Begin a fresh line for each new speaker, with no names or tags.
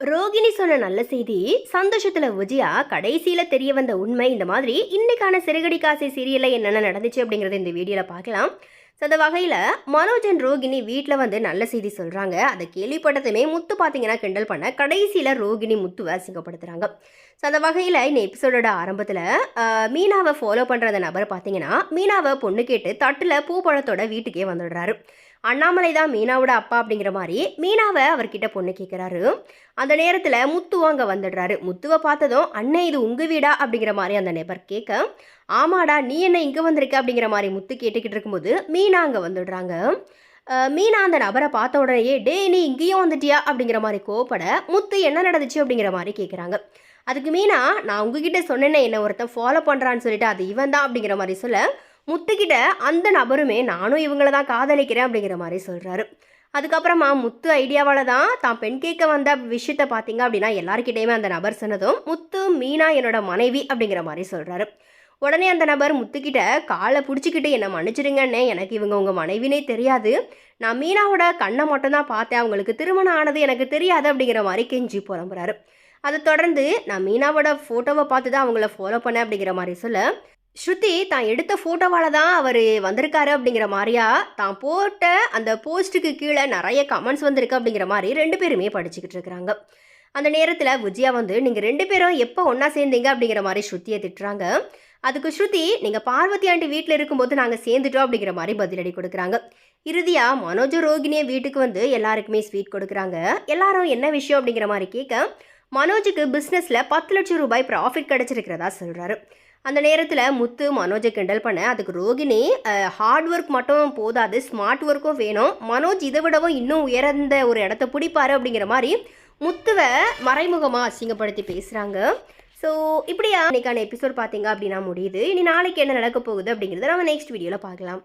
ரோகிணி சொன்ன நல்ல செய்தி சந்தோஷத்துல விஜயா கடைசியில தெரிய வந்த உண்மை இந்த மாதிரி இன்னைக்கான சிறுகடி காசை சீரியல்ல என்னென்ன நடந்துச்சு அப்படிங்கறத இந்த வீடியோல பார்க்கலாம். ஸோ அந்த வகையில் மனோஜன் ரோகிணி வீட்டில் வந்து நல்ல செய்தி சொல்கிறாங்க அதை கேள்விப்பட்டதுமே முத்து பார்த்தீங்கன்னா கிண்டல் பண்ண கடைசியில் ரோகிணி முத்துவை அசிங்கப்படுத்துகிறாங்க ஸோ அந்த வகையில் இந்த எபிசோடோட ஆரம்பத்தில் மீனாவை ஃபாலோ பண்ணுற அந்த நபர் பார்த்தீங்கன்னா மீனாவை பொண்ணு கேட்டு தட்டில் பூ பழத்தோட வீட்டுக்கே வந்துடுறாரு. அண்ணாமலை தான் மீனாவோட அப்பா அப்படிங்கிற மாதிரி மீனாவை அவர்கிட்ட பொண்ணு கேட்குறாரு அந்த நேரத்தில் முத்துவும் அங்கே வந்துடுறாரு. முத்துவை பார்த்ததும் அண்ணே இது உங்கள் வீடா? அப்படிங்கிற மாதிரி அந்த நபர் கேட்க ஆமாடா நீ என்ன இங்கே வந்திருக்க? அப்படிங்கிற மாதிரி முத்து கேட்டுக்கிட்டு இருக்கும்போது மீனா அங்கே வந்துடுறாங்க. மீனா அந்த நபரை பார்த்த உடனேயே டே நீ இங்கேயும் வந்துட்டியா? அப்படிங்கிற மாதிரி கோபப்பட முத்து என்ன நடந்துச்சு? அப்படிங்கிற மாதிரி கேட்குறாங்க அதுக்கு மீனா நான் உங்ககிட்ட சொன்னேனே என்ன ஒருத்தன் ஃபாலோ பண்ணுறான்னு சொல்லிட்டு அது இவன் தான் அப்படிங்கிற மாதிரி சொல்ல முத்துக்கிட்ட அந்த நபருமே நானும் இவங்கள தான் காதலிக்கிறேன் அப்படிங்கிற மாதிரி சொல்கிறாரு அதுக்கப்புறமா முத்து ஐடியாவால் தான் தான் பெண் கேட்க வந்த விஷயத்த பார்த்தீங்க அப்படின்னா எல்லாருக்கிட்டேயுமே அந்த நபர் சொன்னதும் முத்து மீனா என்னோட மனைவி அப்படிங்கிற மாதிரி சொல்கிறாரு உடனே அந்த நபர் முத்துக்கிட்ட காலை பிடிச்சிக்கிட்டு என்னை மன்னிச்சிடுங்கண்ணே எனக்கு இவங்க உங்கள் மனைவினே தெரியாது. நான் மீனாவோட கண்ணை மட்டும்தான் பார்த்தேன் அவங்களுக்கு திருமணம் ஆனது எனக்கு தெரியாது அப்படிங்கிற மாதிரி கெஞ்சி புலம்புறாரு. அதை தொடர்ந்து நான் மீனாவோட ஃபோட்டோவை பார்த்து தான் அவங்கள ஃபாலோ பண்ணேன் அப்படிங்கிற மாதிரி சொல்ல ஸ்ருதி தான் எடுத்த ஃபோட்டோவால் தான் அவர் வந்திருக்காரு அப்படிங்கிற மாதிரியா? தான் போட்ட அந்த போஸ்ட்டுக்கு கீழே நிறைய கமெண்ட்ஸ் வந்திருக்கு அப்படிங்கிற மாதிரி ரெண்டு பேருமே படிச்சுக்கிட்டு இருக்கிறாங்க. அந்த நேரத்தில் விஜயா வந்து நீங்கள் ரெண்டு பேரும் எப்போ ஒன்றா சேர்ந்தீங்க? அப்படிங்கிற மாதிரி ஸ்ருதியை திட்டுறாங்க. அதுக்கு ஸ்ருதி நீங்கள் பார்வதி ஆண்டி வீட்டில் இருக்கும்போது நாங்கள் சேர்ந்துட்டோம் அப்படிங்கிற மாதிரி பதிலடி கொடுக்குறாங்க. இறுதியாக மனோஜ ரோகிணியை வீட்டுக்கு வந்து எல்லாருக்குமே ஸ்வீட் கொடுக்குறாங்க. எல்லாரும் என்ன விஷயம் அப்படிங்கிற மாதிரி கேட்க மனோஜுக்கு பிஸ்னஸில் பத்து லட்சம் ரூபாய் ப்ராஃபிட் கிடச்சிருக்கிறதா சொல்கிறாரு அந்த நேரத்தில் முத்து மனோஜை கிண்டல் பண்ண அதுக்கு ரோகிணி ஹார்ட் ஒர்க் மட்டும் போதாது ஸ்மார்ட் ஒர்க்கும் வேணும். மனோஜ் இதை விடவும் இன்னும் உயர்ந்த ஒரு இடத்த பிடிப்பாரு அப்படிங்கிற மாதிரி முத்துவை மறைமுகமாக அசிங்கப்படுத்தி பேசுகிறாங்க ஸோ இப்படியா இன்னைக்கான எபிசோட் பார்த்தீங்க அப்படின்னா முடியுது. இனி நாளைக்கு என்ன நடக்க போகுது அப்படிங்கிறத நம்ம நெக்ஸ்ட் வீடியோவில் பார்க்கலாம்.